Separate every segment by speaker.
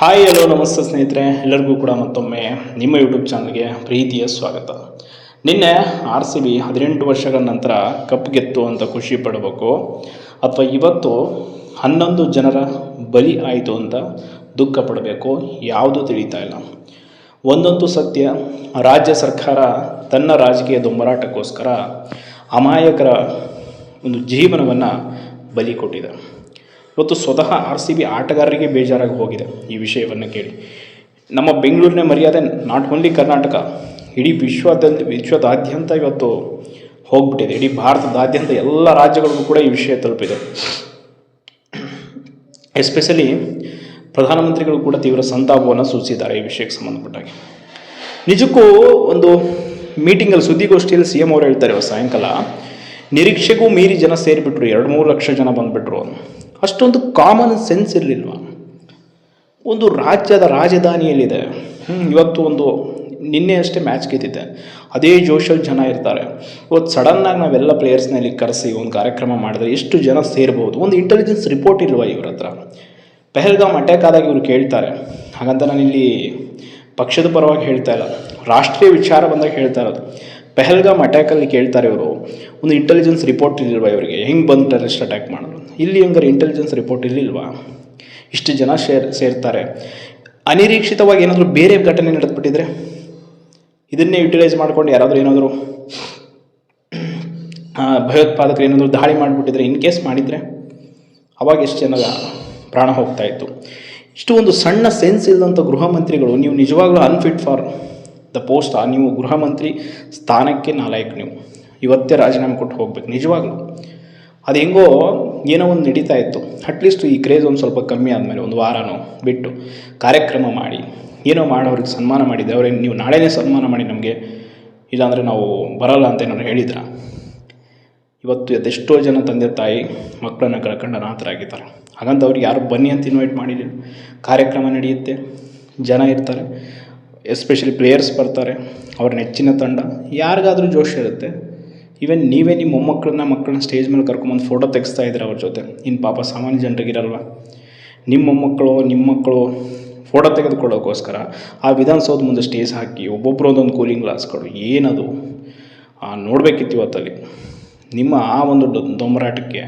Speaker 1: Hi hello ನಮಸ್ತೆ ಸ್ನೇಹಿತರೆ. ಎಲ್ಲರಿಗೂ ಕೂಡ ಮತ್ತೊಮ್ಮೆ ನಿಮ್ಮ ಯೂಟ್ಯೂಬ್ ಚಾನಲ್ಗೆ ಪ್ರೀತಿಯ ಸ್ವಾಗತ. ನಿನ್ನೆ ಆರ್ ಸಿ ಬಿ ಹದಿನೆಂಟು ವರ್ಷಗಳ ನಂತರ ಕಪ್ ಗೆತ್ತು ಅಂತ ಖುಷಿ ಪಡಬೇಕು ಅಥವಾ ಇವತ್ತು ಹನ್ನೊಂದು ಜನರ ಬಲಿ ಆಯಿತು ಅಂತ ದುಃಖ ಪಡಬೇಕು ಯಾವುದೂ ತಿಳಿತಾ ಇಲ್ಲ. ಒಂದೊಂದು ಸತ್ಯ ರಾಜ್ಯ ಸರ್ಕಾರ ತನ್ನ ರಾಜಕೀಯ ದುಂಬರಾಟಕ್ಕೋಸ್ಕರ ಅಮಾಯಕರ ಒಂದು ಜೀವನವನ್ನು ಬಲಿ ಕೊಟ್ಟಿದೆ. ಇವತ್ತು ಸ್ವತಃ ಆರ್ ಸಿ ಬಿ ಆಟಗಾರರಿಗೆ ಬೇಜಾರಾಗಿ ಹೋಗಿದೆ ಈ ವಿಷಯವನ್ನು ಕೇಳಿ. ನಮ್ಮ ಬೆಂಗಳೂರಿನ ಮರ್ಯಾದೆ ನಾಟ್ ಓನ್ಲಿ ಕರ್ನಾಟಕ ಇಡೀ ವಿಶ್ವದಲ್ಲಿ ವಿಶ್ವದಾದ್ಯಂತ ಇವತ್ತು ಹೋಗ್ಬಿಟ್ಟಿದೆ. ಇಡೀ ಭಾರತದಾದ್ಯಂತ ಎಲ್ಲ ರಾಜ್ಯಗಳಿಗೂ ಕೂಡ ಈ ವಿಷಯ ತಲುಪಿದೆ. ಎಸ್ಪೆಷಲಿ ಪ್ರಧಾನಮಂತ್ರಿಗಳು ಕೂಡ ತೀವ್ರ ಸಂತಾಪವನ್ನು ಸೂಚಿಸಿದ್ದಾರೆ ಈ ವಿಷಯಕ್ಕೆ ಸಂಬಂಧಪಟ್ಟಾಗಿ. ನಿಜಕ್ಕೂ ಒಂದು ಮೀಟಿಂಗಲ್ಲಿ ಸುದ್ದಿಗೋಷ್ಠಿಯಲ್ಲಿ ಸಿ ಎಂ ಅವರು ಹೇಳ್ತಾರೆ ಸಾಯಂಕಾಲ ನಿರೀಕ್ಷೆಗೂ ಮೀರಿ ಜನ ಸೇರಿಬಿಟ್ರು, ಎರಡು ಮೂರು ಲಕ್ಷ ಜನ ಬಂದುಬಿಟ್ರು. ಅಷ್ಟೊಂದು ಕಾಮನ್ ಸೆನ್ಸ್ ಇರಲಿಲ್ವ? ಒಂದು ರಾಜ್ಯದ ರಾಜಧಾನಿಯಲ್ಲಿದೆ. ಇವತ್ತು ಒಂದು ನಿನ್ನೆ ಅಷ್ಟೇ ಮ್ಯಾಚ್ ಗೆದ್ದಿದ್ದೆ. ಅದೇ ಜೋಶಲ್ಲಿ ಜನ ಇರ್ತಾರೆ. ಇವತ್ತು ಸಡನ್ನಾಗಿ ನಾವೆಲ್ಲ ಪ್ಲೇಯರ್ಸ್ನಲ್ಲಿ ಕರೆಸಿ ಒಂದು ಕಾರ್ಯಕ್ರಮ ಮಾಡಿದ್ರೆ ಎಷ್ಟು ಜನ ಸೇರ್ಬೋದು? ಒಂದು ಇಂಟೆಲಿಜೆನ್ಸ್ ರಿಪೋರ್ಟ್ ಇಲ್ವಾ ಇವ್ರ ಹತ್ರ? ಪೆಹಲ್ಗಾಮ್ ಅಟ್ಯಾಕ್ ಆದಾಗ ಇವರು ಕೇಳ್ತಾರೆ. ಹಾಗಂತ ನಾನಿಲ್ಲಿ ಪಕ್ಷದ ಪರವಾಗಿ ಹೇಳ್ತಾ ಇಲ್ಲ. ರಾಷ್ಟ್ರೀಯ ವಿಚಾರ ಬಂದಾಗ ಹೇಳ್ತಾ ಇರೋದು. ಪೆಹಲ್ಗಾಮ್ ಅಟ್ಯಾಕಲ್ಲಿ ಕೇಳ್ತಾರೆ ಇವರು, ಒಂದು ಇಂಟೆಲಿಜೆನ್ಸ್ ರಿಪೋರ್ಟ್ ಇರಲಿಲ್ವಾ ಇವರಿಗೆ? ಹೆಂಗೆ ಬಂದು ಟೆರರಿಸ್ಟ್ ಅಟ್ಯಾಕ್ ಮಾಡೋದು? ಇಲ್ಲಿ ಹಂಗಾರೆ ಇಂಟೆಲಿಜೆನ್ಸ್ ರಿಪೋರ್ಟ್ ಇರಲಿಲ್ವಾ? ಇಷ್ಟು ಜನ ಸೇರ್ ಸೇರ್ತಾರೆ. ಅನಿರೀಕ್ಷಿತವಾಗಿ ಏನಾದರೂ ಬೇರೆ ಘಟನೆ ನಡೆದ್ಬಿಟ್ಟಿದ್ರೆ? ಇದನ್ನೇ ಯುಟಿಲೈಸ್ ಮಾಡ್ಕೊಂಡು ಯಾರಾದರೂ ಏನಾದರೂ ಭಯೋತ್ಪಾದಕರು ಏನಾದರೂ ದಾಳಿ ಮಾಡಿಬಿಟ್ಟಿದ್ರೆ ಇನ್ ಕೇಸ್ ಮಾಡಿದರೆ, ಅವಾಗ ಎಷ್ಟು ಜನ ಪ್ರಾಣ ಹೋಗ್ತಾ ಇತ್ತು. ಇಷ್ಟು ಒಂದು ಸಣ್ಣ ಸೆನ್ಸ್ ಇಲ್ಲದಂಥ ಗೃಹ ಮಂತ್ರಿಗಳು, ನೀವು ನಿಜವಾಗ್ಲೂ ಅನ್ಫಿಟ್ ಫಾರ್ ಪೋಸ್ಟ್ ನೀವು ಗೃಹ ಮಂತ್ರಿ ಸ್ಥಾನಕ್ಕೆ ನಾಲಾಯಕ್ ನೀವು. ಇವತ್ತೇ ರಾಜೀನಾಮೆ ಕೊಟ್ಟು ಹೋಗ್ಬೇಕು, ನಿಜವಾಗ್ಲೂ. ಅದು ಹೆಂಗೋ ಏನೋ ಒಂದು ನಡೀತಾ ಇತ್ತು. ಅಟ್ಲೀಸ್ಟ್ ಈ ಕ್ರೇಜ್ ಒಂದು ಸ್ವಲ್ಪ ಕಮ್ಮಿ ಆದಮೇಲೆ ಒಂದು ವಾರನೋ ಬಿಟ್ಟು ಕಾರ್ಯಕ್ರಮ ಮಾಡಿ, ಏನೋ ಮಾಡೋರಿಗೆ ಸನ್ಮಾನ ಮಾಡಿದ್ದೆ ಅವ್ರೇನು ನೀವು ನಾಳೆನೇ ಸನ್ಮಾನ ಮಾಡಿ ನಮಗೆ. ಇಲ್ಲಾಂದರೆ ನಾವು ಬರಲ್ಲ ಅಂತ ಏನಾದ್ರು ಹೇಳಿದ್ರ? ಇವತ್ತು ಅದೆಷ್ಟೋ ಜನ ತಂದೆ ತಾಯಿ, ಮಕ್ಕಳನ್ನು ಕಳ್ಕೊಂಡು ಅನಾಥರಾಗಿದ್ದಾರೆ ಹಾಗಂತ ಅವ್ರಿಗೆ ಯಾರು ಬನ್ನಿ ಅಂತ ಇನ್ವೈಟ್ ಮಾಡಿರಲಿಲ್ಲ. ಕಾರ್ಯಕ್ರಮ ನಡೆಯುತ್ತೆ, ಜನ ಇರ್ತಾರೆ. ಎಸ್ಪೆಷಲಿ ಪ್ಲೇಯರ್ಸ್ ಬರ್ತಾರೆ, ಅವ್ರ ನೆಚ್ಚಿನ ತಂಡ. ಯಾರಿಗಾದ್ರೂ ಜೋಶ್ ಇರುತ್ತೆ. ಈವನ್ ನೀವೇ ನಿಮ್ಮ ಮೊಮ್ಮಕ್ಕಳನ್ನ, ಮಕ್ಕಳನ್ನ ಸ್ಟೇಜ್ ಮೇಲೆ ಕರ್ಕೊಂಬಂದು ಫೋಟೋ ತೆಗೆಸ್ತಾ ಇದ್ದೀರ ಅವ್ರ ಜೊತೆ. ಇನ್ನು ಪಾಪ ಸಾಮಾನ್ಯ ಜನರಿಗಿರಲ್ವ? ನಿಮ್ಮ ಮೊಮ್ಮಕ್ಕಳು, ನಿಮ್ಮ ಮಕ್ಕಳು ಫೋಟೋ ತೆಗೆದುಕೊಳ್ಳೋಕ್ಕೋಸ್ಕರ ಆ ವಿಧಾನಸೌಧ ಮುಂದೆ ಸ್ಟೇಜ್ ಹಾಕಿ ಒಬ್ಬೊಬ್ಬರು ಒಂದೊಂದು ಕೂಲಿಂಗ್ ಗ್ಲಾಸ್ಗಳು ಏನದು? ನೋಡಬೇಕಿತ್ತು ಇವತ್ತಲ್ಲಿ. ನಿಮ್ಮ ಆ ಒಂದು ದೊಂಬರಾಟಕ್ಕೆ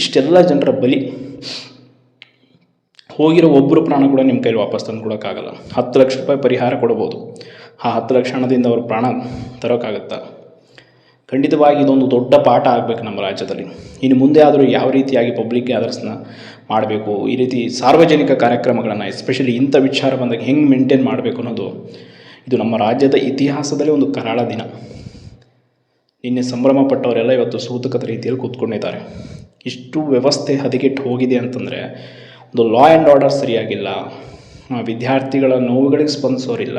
Speaker 1: ಇಷ್ಟೆಲ್ಲ ಜನರ ಬಲಿ. ಹೋಗಿರೋ ಒಬ್ಬರು ಪ್ರಾಣ ಕೂಡ ನಿಮ್ಮ ಕೈಲಿ ವಾಪಸ್ ತಂದು ಕೊಡೋಕ್ಕಾಗಲ್ಲ. ಹತ್ತು ಲಕ್ಷ ರೂಪಾಯಿ ಪರಿಹಾರ ಕೊಡ್ಬೋದು. ಆ ಹತ್ತು ಲಕ್ಷ ಹಣದಿಂದ ಅವ್ರ ಪ್ರಾಣ ತರೋಕ್ಕಾಗತ್ತಾ? ಖಂಡಿತವಾಗಿ ಇದೊಂದು ದೊಡ್ಡ ಪಾಠ ಆಗಬೇಕು ನಮ್ಮ ರಾಜ್ಯದಲ್ಲಿ. ಇನ್ನು ಮುಂದೆ ಆದರೂ ಯಾವ ರೀತಿಯಾಗಿ ಪಬ್ಲಿಕ್ ಗ್ಯಾದರ್ಸ್ನ ಮಾಡಬೇಕು? ಈ ರೀತಿ ಸಾರ್ವಜನಿಕ ಕಾರ್ಯಕ್ರಮಗಳನ್ನು ಎಸ್ಪೆಷಲಿ ಇಂಥ ವಿಚಾರ ಬಂದಾಗ ಹೆಂಗೆ ಮೇಂಟೈನ್ ಮಾಡಬೇಕು ಅನ್ನೋದು ಇದು ನಮ್ಮ ರಾಜ್ಯದ ಇತಿಹಾಸದಲ್ಲಿ ಒಂದು ಕರಾಳ ದಿನ. ನಿನ್ನೆ ಸಂಭ್ರಮ ಪಟ್ಟವರೆಲ್ಲ ಇವತ್ತು ಸೂತಕದ ರೀತಿಯಲ್ಲಿ ಕೂತ್ಕೊಂಡಿದ್ದಾರೆ. ಇಷ್ಟು ವ್ಯವಸ್ಥೆ ಹದಗೆಟ್ಟು ಹೋಗಿದೆ ಅಂತಂದರೆ ಒಂದು ಲಾ ಆ್ಯಂಡ್ ಆರ್ಡರ್ ಸರಿಯಾಗಿಲ್ಲ. ವಿದ್ಯಾರ್ಥಿಗಳ ನೋವುಗಳಿಗೆ ಸ್ಪಂದಿಸೋರಿಲ್ಲ.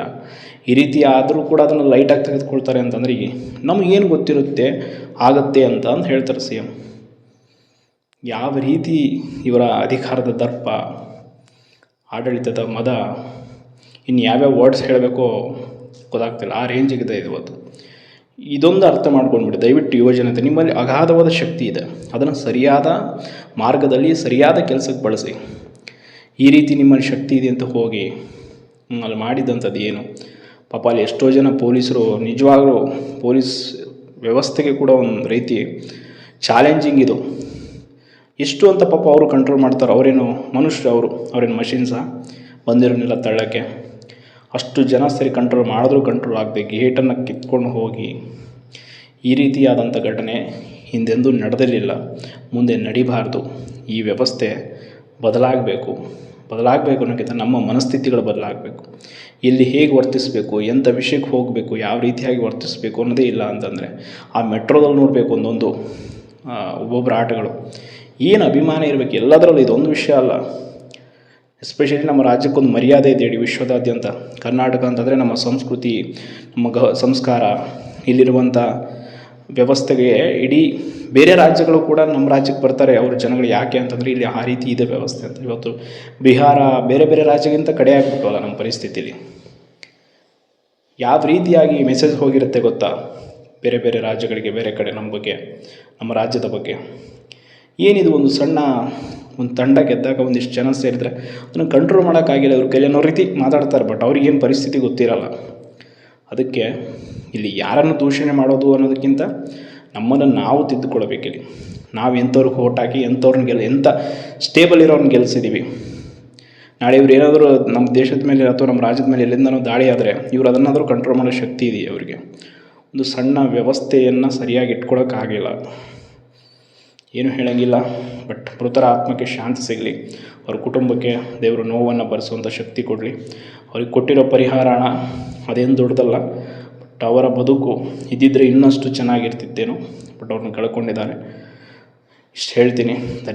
Speaker 1: ಈ ರೀತಿ ಆದರೂ ಕೂಡ ಅದನ್ನು ಲೈಟಾಗಿ ತೆಗೆದುಕೊಳ್ತಾರೆ ಅಂತಂದ್ರೆ ನಮಗೇನು ಗೊತ್ತಿರುತ್ತೆ, ಆಗತ್ತೆ ಅಂತ ಅಂದು ಹೇಳ್ತಾರೆ ಸಿ ಎಂ ಯಾವ ರೀತಿ ಇವರ ಅಧಿಕಾರದ ದರ್ಪ, ಆಡಳಿತದ ಮದ ಇನ್ನು ಯಾವ್ಯಾವ ವರ್ಡ್ಸ್ ಹೇಳಬೇಕೋ ಗೊತ್ತಾಗ್ತಿಲ್ಲ. ಆ ರೇಂಜಿಗಿದೆ ಇದು ಇವತ್ತು ಇದೊಂದು ಅರ್ಥ ಮಾಡ್ಕೊಂಡ್ಬಿಡಿ. ದಯವಿಟ್ಟು ಯುವಜನತೆ, ನಿಮ್ಮಲ್ಲಿ ಅಗಾಧವಾದ ಶಕ್ತಿ ಇದೆ. ಅದನ್ನು ಸರಿಯಾದ ಮಾರ್ಗದಲ್ಲಿ ಸರಿಯಾದ ಕೆಲಸಕ್ಕೆ ಬಳಸಿ. ಈ ರೀತಿ ನಿಮ್ಮಲ್ಲಿ ಶಕ್ತಿ ಇದೆ ಅಂತ ಹೋಗಿ ಅಲ್ಲಿ ಮಾಡಿದಂಥದ್ದು ಏನು? ಪಾಪ ಅಲ್ಲಿ ಎಷ್ಟೋ ಜನ ಪೊಲೀಸರು, ನಿಜವಾಗ್ಲೂ ಪೊಲೀಸ್ ವ್ಯವಸ್ಥೆಗೆ ಕೂಡ ಒಂದು ರೀತಿ ಚಾಲೆಂಜಿಂಗ್ ಇದು. ಎಷ್ಟು ಅಂತ ಪಾಪ ಅವರು ಕಂಟ್ರೋಲ್ ಮಾಡ್ತಾರೆ. ಅವರೇನು ಮನುಷ್ಯರು ಅವರು, ಅವ್ರೇನು ಮಷಿನ್ಸ ಬಂದಿರೋನೆಲ್ಲ ತಳ್ಳಕ್ಕೆ. ಅಷ್ಟು ಜನ ಸರಿ ಕಂಟ್ರೋಲ್ ಮಾಡಿದ್ರೂ ಕಂಟ್ರೋಲ್ ಆಗದೆ ಗೇಟನ್ನು ಕಿತ್ಕೊಂಡು ಹೋಗಿ ಈ ರೀತಿಯಾದಂಥ ಘಟನೆ ಹಿಂದೆಂದೂ ನಡೆದಿರಲಿಲ್ಲ. ಮುಂದೆ ನಡಿಬಾರ್ದು. ಈ ವ್ಯವಸ್ಥೆ ಬದಲಾಗಬೇಕು. ಬದಲಾಗಬೇಕು ಅನ್ನೋಕ್ಕಿಂತ ನಮ್ಮ ಮನಸ್ಥಿತಿಗಳು ಬದಲಾಗಬೇಕು. ಎಲ್ಲಿ ಹೇಗೆ ವರ್ತಿಸಬೇಕು, ಎಂಥ ವಿಷಯಕ್ಕೆ ಹೋಗಬೇಕು, ಯಾವ ರೀತಿಯಾಗಿ ವರ್ತಿಸಬೇಕು ಅನ್ನೋದೇ ಇಲ್ಲ ಅಂತಂದರೆ, ಆ ಮೆಟ್ರೋದಲ್ಲಿ ನೋಡಬೇಕು ಒಂದೊಂದು ಒಬ್ಬೊಬ್ಬರ ಆಟಗಳು. ಏನು ಅಭಿಮಾನ ಇರಬೇಕು? ಎಲ್ಲದರಲ್ಲೂ ಇದೊಂದು ವಿಷಯ ಅಲ್ಲ. ಎಸ್ಪೆಷಲಿ ನಮ್ಮ ರಾಜ್ಯಕ್ಕೊಂದು ಮರ್ಯಾದೆ ಇದೆ ಇಡೀ ವಿಶ್ವದಾದ್ಯಂತ. ಕರ್ನಾಟಕ ಅಂತಂದರೆ ನಮ್ಮ ಸಂಸ್ಕೃತಿ, ನಮ್ಮ ಗ ಸಂಸ್ಕಾರ, ಇಲ್ಲಿರುವಂಥ ವ್ಯವಸ್ಥೆಗೆ ಇಡೀ ಬೇರೆ ರಾಜ್ಯಗಳು ಕೂಡ ನಮ್ಮ ರಾಜ್ಯಕ್ಕೆ ಬರ್ತಾರೆ. ಅವ್ರ ಜನಗಳು ಯಾಕೆ ಅಂತಂದರೆ ಇಲ್ಲಿ ಆ ರೀತಿ ಇದೆ ವ್ಯವಸ್ಥೆ ಅಂತ. ಇವತ್ತು ಬಿಹಾರ ಬೇರೆ ಬೇರೆ ರಾಜ್ಯಗಿಂತ ಕಡೆ ಆಗಿಬಿಟ್ಟವಲ್ಲ ನಮ್ಮ ಪರಿಸ್ಥಿತಿಲಿ. ಯಾವ ರೀತಿಯಾಗಿ ಮೆಸೇಜ್ ಹೋಗಿರುತ್ತೆ ಗೊತ್ತಾ? ಬೇರೆ ಬೇರೆ ರಾಜ್ಯಗಳಿಗೆ, ಬೇರೆ ಕಡೆ ನಮ್ಮ ಬಗ್ಗೆ, ನಮ್ಮ ರಾಜ್ಯದ ಬಗ್ಗೆ. ಏನಿದು ಒಂದು ಸಣ್ಣ ಒಂದು ತಂಡ ಗೆದ್ದಾಗ ಒಂದಿಷ್ಟು ಜನ ಸೇರಿದರೆ ಅದನ್ನು ಕಂಟ್ರೋಲ್ ಮಾಡೋಕ್ಕಾಗಿಲ್ಲ. ಅವ್ರ ಕೈಲಿ ಅನ್ನೋ ರೀತಿ ಮಾತಾಡ್ತಾರೆ ಬಟ್ ಅವ್ರಿಗೇನು ಪರಿಸ್ಥಿತಿ ಗೊತ್ತಿರಲ್ಲ. ಅದಕ್ಕೆ ಇಲ್ಲಿ ಯಾರನ್ನು ದೂಷಣೆ ಮಾಡೋದು ಅನ್ನೋದಕ್ಕಿಂತ ನಮ್ಮನ್ನು ನಾವು ತಿದ್ದುಕೊಳ್ಬೇಕಿಲ್ಲಿ ನಾವು ಎಂಥವ್ರಿಗೆ ಓಟ್ ಹಾಕಿ ಎಂಥವ್ರನ್ನ ಗೆಲ್, ಎಂಥ ಸ್ಟೇಬಲ್ ಇರೋರ್ನ ಗೆಲ್ಸಿದ್ದೀವಿ ನಾಳೆ ಇವ್ರು ಏನಾದರೂ ನಮ್ಮ ದೇಶದ ಮೇಲೆ ಅಥವಾ ನಮ್ಮ ರಾಜ್ಯದ ಮೇಲೆ ಎಲ್ಲಿಂದನೋ ದಾಳಿ ಆದರೆ ಇವ್ರು ಅದನ್ನಾದರೂ ಕಂಟ್ರೋಲ್ ಮಾಡೋ ಶಕ್ತಿ ಇದೆಯಾ ಅವರಿಗೆ ಒಂದು ಸಣ್ಣ ವ್ಯವಸ್ಥೆಯನ್ನು ಸರಿಯಾಗಿ ಇಟ್ಕೊಳಕ್ಕಾಗಿಲ್ಲ ಏನು ಹೇಳೋಂಗಿಲ್ಲ, ಬಟ್ ಮೃತರ ಆತ್ಮಕ್ಕೆ ಶಾಂತಿ ಸಿಗಲಿ, ಅವ್ರ ಕುಟುಂಬಕ್ಕೆ ದೇವರು ನೋವನ್ನು ಭರಿಸುವಂಥ ಶಕ್ತಿ ಕೊಡಲಿ. ಅವ್ರಿಗೆ ಕೊಟ್ಟಿರೋ ಪರಿಹಾರ ಹಣ ಅದೇನು ದೊಡ್ಡದಲ್ಲ ಬಟ್ ಅವರ ಬದುಕು ಇದ್ದಿದ್ದರೆ ಇನ್ನಷ್ಟು ಚೆನ್ನಾಗಿರ್ತಿತ್ತೇನೋ ಬಟ್ ಅವ್ರನ್ನ ಕಳ್ಕೊಂಡಿದ್ದಾರೆ. ಇಷ್ಟು ಹೇಳ್ತೀನಿ. ಧನ್ಯ